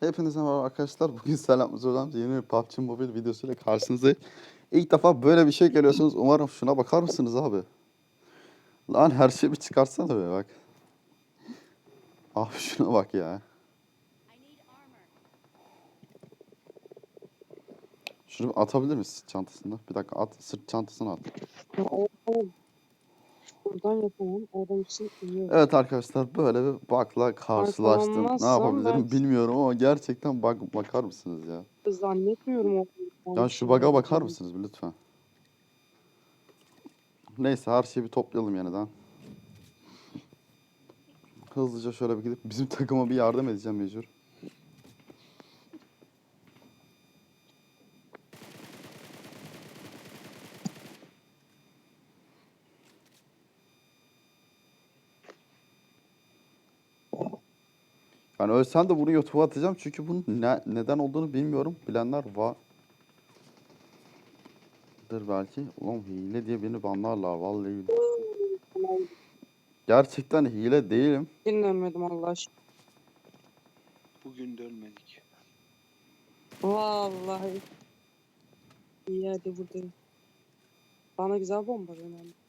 Hepinize merhaba arkadaşlar. Bugün Selam Hocam yeni bir PUBG Mobile videosuyla karşınızdayım. İlk defa böyle bir şey görüyorsunuz. Umarım şuna bakar mısınız abi? Lan her şeyi bir çıkarsana be bak. Abi şuna bak ya. Şunu atabilir misin çantasında? Bir dakika at sırt çantasına at. Buradan yapamam. Adam için iyi. Evet arkadaşlar böyle bir bug'la karşılaştım. Ne Arkalanmazsam yapabilirim ben- bilmiyorum ama gerçekten bug bakar mısınız ya? Zannetmiyorum o. Ya şu bug'a bakar mısınız bir lütfen? Neyse her şeyi bir toplayalım yeniden. Hızlıca şöyle bir gidip bizim takıma bir yardım edeceğim mecbur. Yani ölsem de bunu YouTube'a atacağım çünkü bunun ne, neden olduğunu bilmiyorum. Bilenler var. Dır belki. Ulan hile diye beni banlarlar vallahi. Gerçekten hile değilim. Dinlemedim Allah aşkına. Bugün de ölmedik. Vallahi. İyi hadi buradayım. Bana güzel bomba önemli.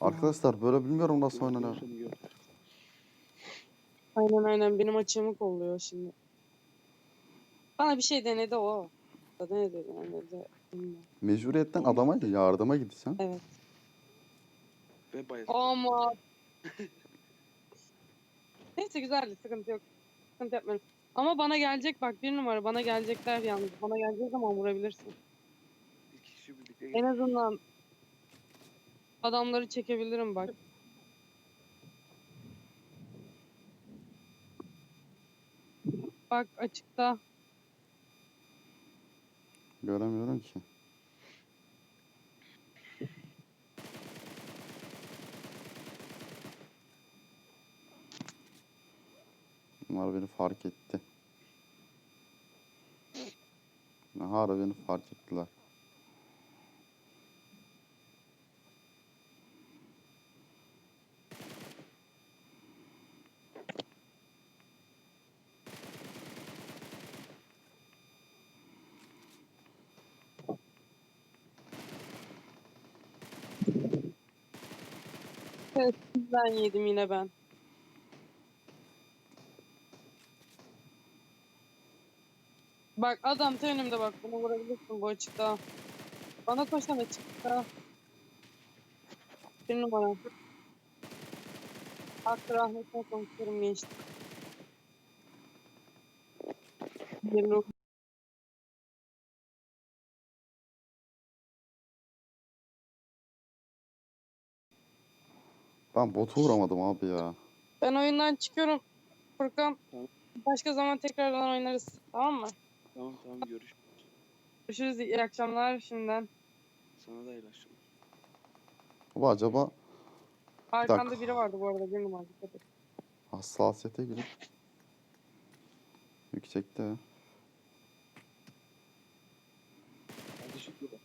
Arkadaşlar böyle bilmiyorum nasıl oynanıyor. Aynen aynen benim açığımı kolluyor şimdi. Bana bir şey denedi o. Denedi. bilmiyorum. Mecburiyetten adama yardıma gideceğim. Evet. Ve bayıldım. Ama. Neyse güzeldi sıkıntı yok. Sıkıntı yapmıyorum. Ama bana gelecek bak bir numara bana gelecekler yalnız. Bana geleceği zaman vurabilirsin. İki kişi birlikte En azından adamları çekebilirim bak. Bak açıkta. Göremiyorum ki. Bunlar beni fark etti. Beni fark ettiler. Ben yedim yine ben. Bak adam ta önümde bak bunu vurabilirsin bu açıkta. Bana koşan açıkta. Bir numara. Hakkı rahmetine konuşuyorum gençlik. Yemin Ben botu vuramadım abi ya. Ben oyundan çıkıyorum. Furkan. Tamam. Başka zaman tekrardan oynarız. Tamam mı? Tamam tamam görüş. Görüşürüz. İyi akşamlar şimdiden. Sana da ilaçım. Baba acaba Arkanda biri vardı bu arada. Bir numara. Dikkat et. hassasiyete girip yüksekte. Hadi şu burada.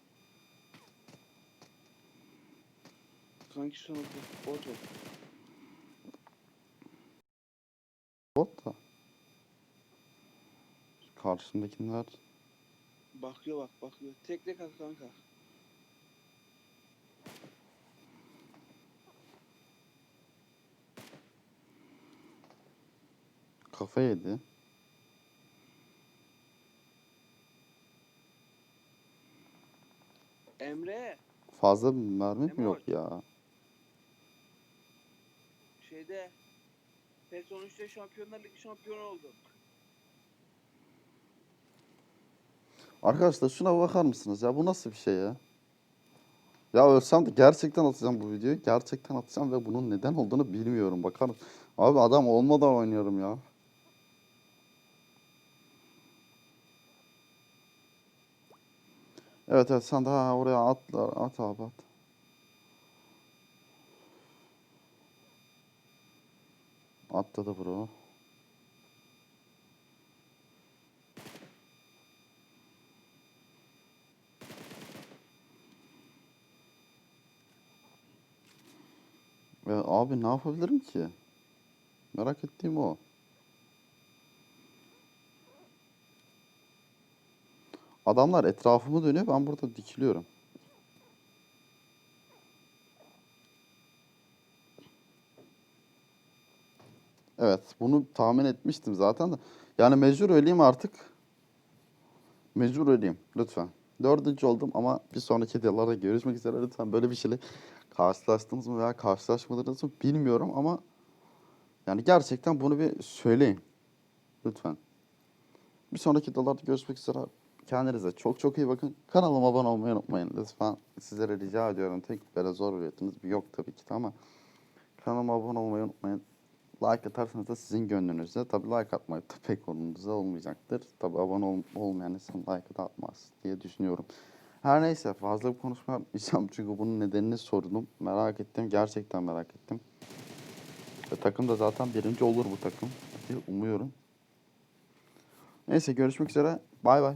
Sanki şu an bot var. Bot da. Şu Karşımdakiler Bakıyor bak bakıyor. Tek tek at kanka. kafa yedi. Emre Fazla mermi mi yok ya? şeyde sezon 3'te Şampiyonlar Ligi şampiyonu olduk. Arkadaşlar şuna bakar mısınız ya? Bu nasıl bir şey ya? Ya ölsem de gerçekten atacağım bu videoyu. Gerçekten atacağım ve bunun neden olduğunu bilmiyorum. Bakar Abi adam olmadan oynuyorum ya. Evet evet sen daha oraya atla at abi at. Atladı bro. Ya abi ne yapabilirim ki? Merak ettiğim o. Adamlar etrafımı dönüyor ben burada dikiliyorum. Evet bunu tahmin etmiştim zaten de. Yani mecbur öleyim artık. Mecbur öleyim lütfen. Dördüncü oldum ama bir sonraki videolarda görüşmek üzere lütfen böyle bir şeyle karşılaştınız mı veya karşılaşmadınız mı bilmiyorum ama yani gerçekten bunu bir söyleyin. Lütfen. Bir sonraki videolarda görüşmek üzere. Kendinize çok çok iyi bakın. Kanalıma abone olmayı unutmayın. Lütfen sizlere rica ediyorum. Tek böyle zor bir yetiniz yok tabii ki ama kanalıma abone olmayı unutmayın. Like atarsanız da sizin gönlünüzde. Tabii like atmayıp da pek umurunuzda olmayacaktır. Tabii abone ol- olmayan insan like da atmaz diye düşünüyorum. Her neyse fazla bir konuşma yapmayacağım çünkü bunun nedenini sordum. Merak ettim. Gerçekten merak ettim. Ve takım da zaten birinci olur bu takım. diye Umuyorum. Neyse görüşmek üzere. Bay bay.